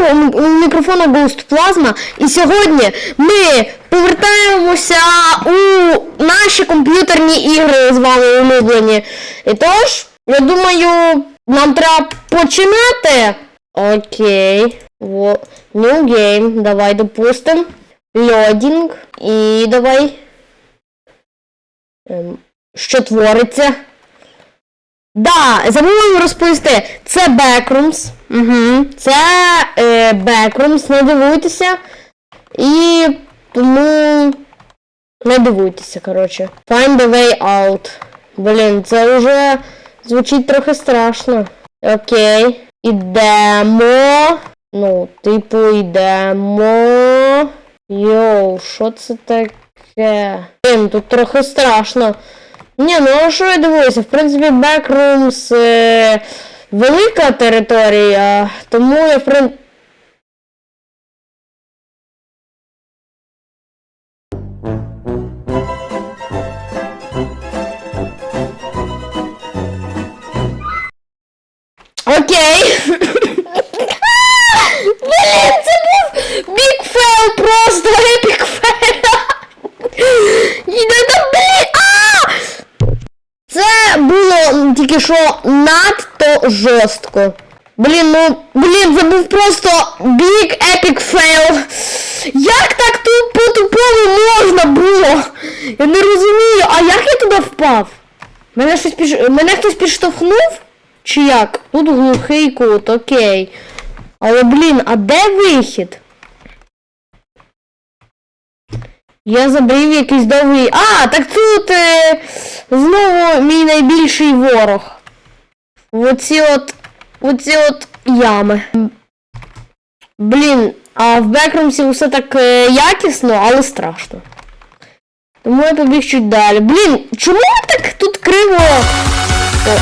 у м- у мікрофона Ghost Plasma. І сьогодні ми повертаємося у наші комп'ютерні ігри з вами улюблені. І тож, я думаю, нам треба починати. Окей. Во. New game. Давай допустим. Льодінг. І давай. Ем, що твориться? Да, забув розповісти. Це Backrooms. Угу. Це е, Backrooms, не дивуйтеся. І тому не дивуйтеся, коротше. Find the way out. Блін, це вже звучить трохи страшно. Окей. Ідемо. Ну, типу, йдемо. Йоу, що це таке? Блін, тут трохи страшно. Ні, ну а що я дивуюся? В принципі, Backrooms е, велика територія, тому я в принципі. Окей. Блін, це був бік фейл просто епік фейл. Іде там, блін, а! Це було тільки що надто жорстко. Блін, ну, блін, це був просто big epic fail. Як так тут по-тупому можна було? Я не розумію, а як я туди впав? Мене щось піш... Мене хтось підштовхнув? Чи як? Тут глухий кут, окей. Але блін, а де вихід? Я забрів якийсь довгий. А, так тут е, знову мій найбільший ворог. Оці от. Оці от ями. Блін, а в Бекрумсі все так е, якісно, але страшно. Тому я побіг чуть далі. Блін, чому так тут криво? О.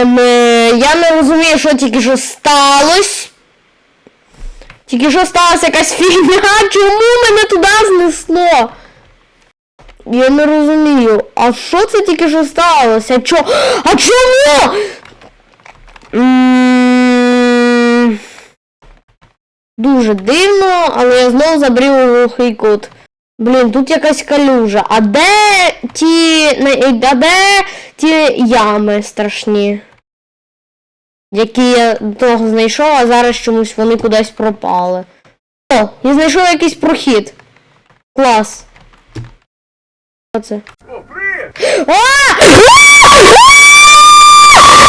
Ем, е, я не розумію, що тільки що сталося. Тільки що сталася якась фігня, чому мене туди знесло? Я не розумію. А що це тільки що сталося? Чо? А чому? Дуже дивно, але я знову забрів глухий кут. Блін, тут якась калюжа. А де ті. А де ті ями страшні? Які я до того знайшов, а зараз чомусь вони кудись пропали. О, я знайшов якийсь прохід. Клас. Що це? О!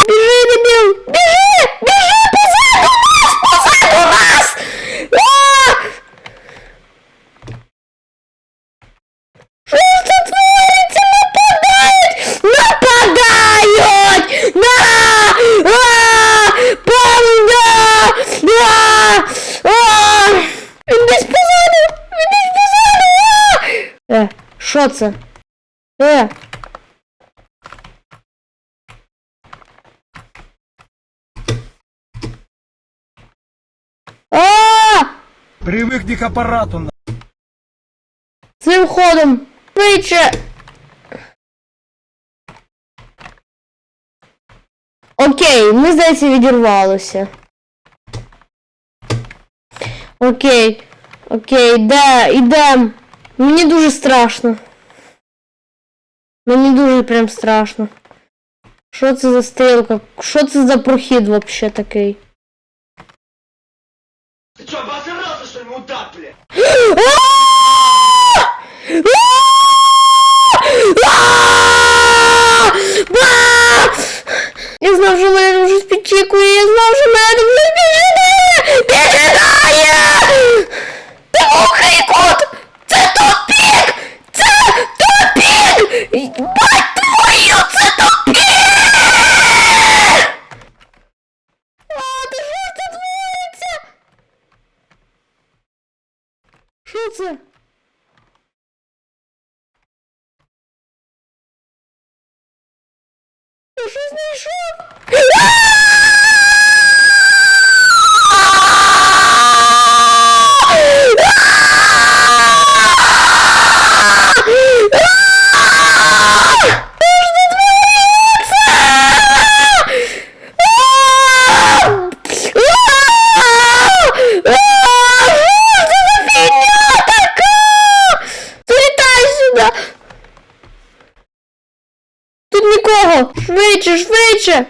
Біжи, дебіл! Біжи! Біжи! Позаду нас! Позаду нас! А! Що ж це твориться? Нападають! Нападають! На! А! Панда! А! А! Він десь позаду! Він десь позаду! А! Е, що це? Е! А! Привыкни к аппарату, на. Цим ходом! Швидше! Окей, ми здається відірвалися. Окей. Окей, де, ідем. Мені дуже страшно. Мені дуже прям страшно. Що це за стрілка? Що це за прохід вообще такий? Ты что, обосрался, что ли, мудак, блядь? Я знав, що мене там щось підчікує, я знав, що мене там щось піджидає! Піджидає! Ти глухий кут! Це тупік! Це тупік! Бать твою, це тупік! А, та що ж це твориться? Що це? Я що знайшов? нікого! Швидше, швидше!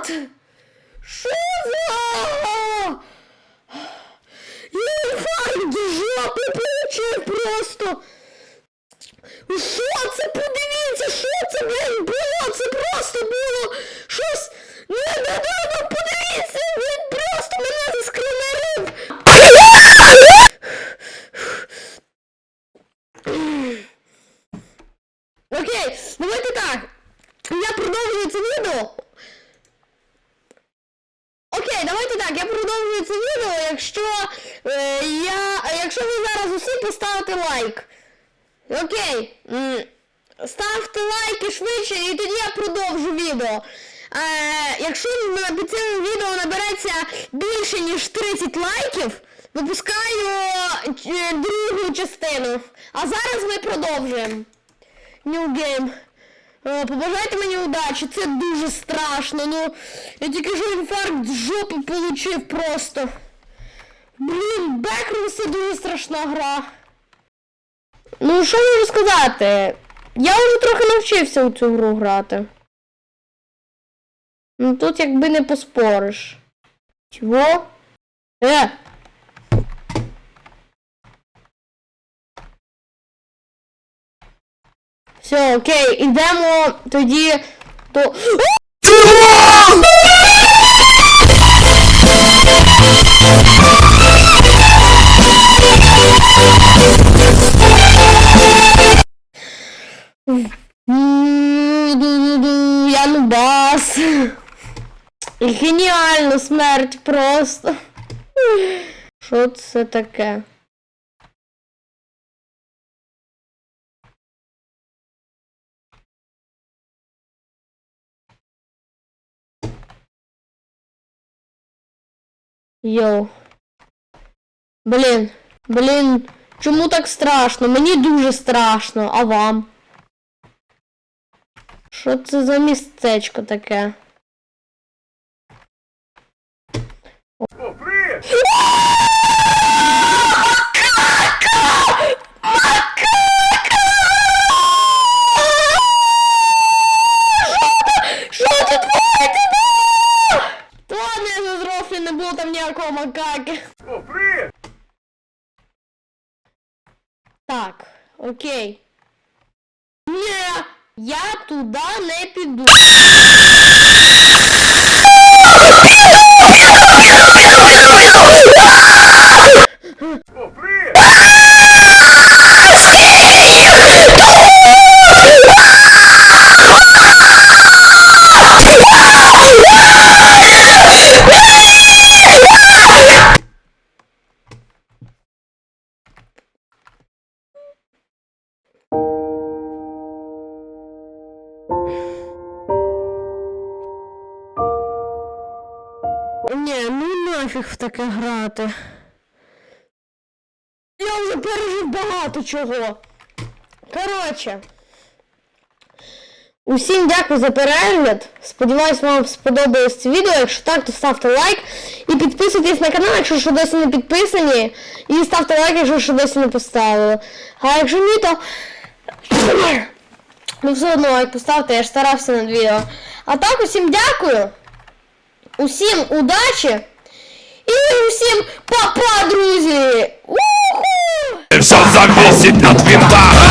Гад! Що за? Я інфаркт получив просто! Що це? Подивіться, що це, блін, було? Це просто було щось Не подивіться, він просто мене заскримерив. Окей, давайте так. Я продовжую це відео. Окей, давайте так, я продовжую це відео, якщо е, я. Якщо ви зараз усі поставите лайк. Ставте лайки швидше і тоді я продовжу відео. Е, якщо під цим відео набереться більше ніж 30 лайків, випускаю е, другу частину. А зараз ми продовжуємо. New game. Е, побажайте мені удачі, це дуже страшно. Ну, я тільки що інфаркт з жопи получив просто. Блін, Backrooms це дуже страшна гра. Ну, що можу сказати? Я вже трохи навчився у цю гру грати. Ну тут якби не поспориш. Чого? Е! Все, окей, ідемо тоді до. Ду-ду-ду, Я нубас. Геніально смерть просто. Що це таке? Йоу. Блін, блін, чому так страшно? Мені дуже страшно, а вам? Що це за містечко таке? Не було там ніякого макаки. О, привет! Так, окей. Я туди не піду. О, таке грати. Я вже пережив багато чого. Коротше. Усім дякую за перегляд. Сподіваюсь, вам сподобалось це відео. Якщо так, то ставте лайк. І підписуйтесь на канал, якщо ще досі не підписані. І ставте лайк, якщо ще досі не поставили. А якщо ні, то Ну все одно лайк поставте, я ж старався над відео. А так усім дякую. Усім удачі. І усім па-па, друзі! Уху! Все зависит на вина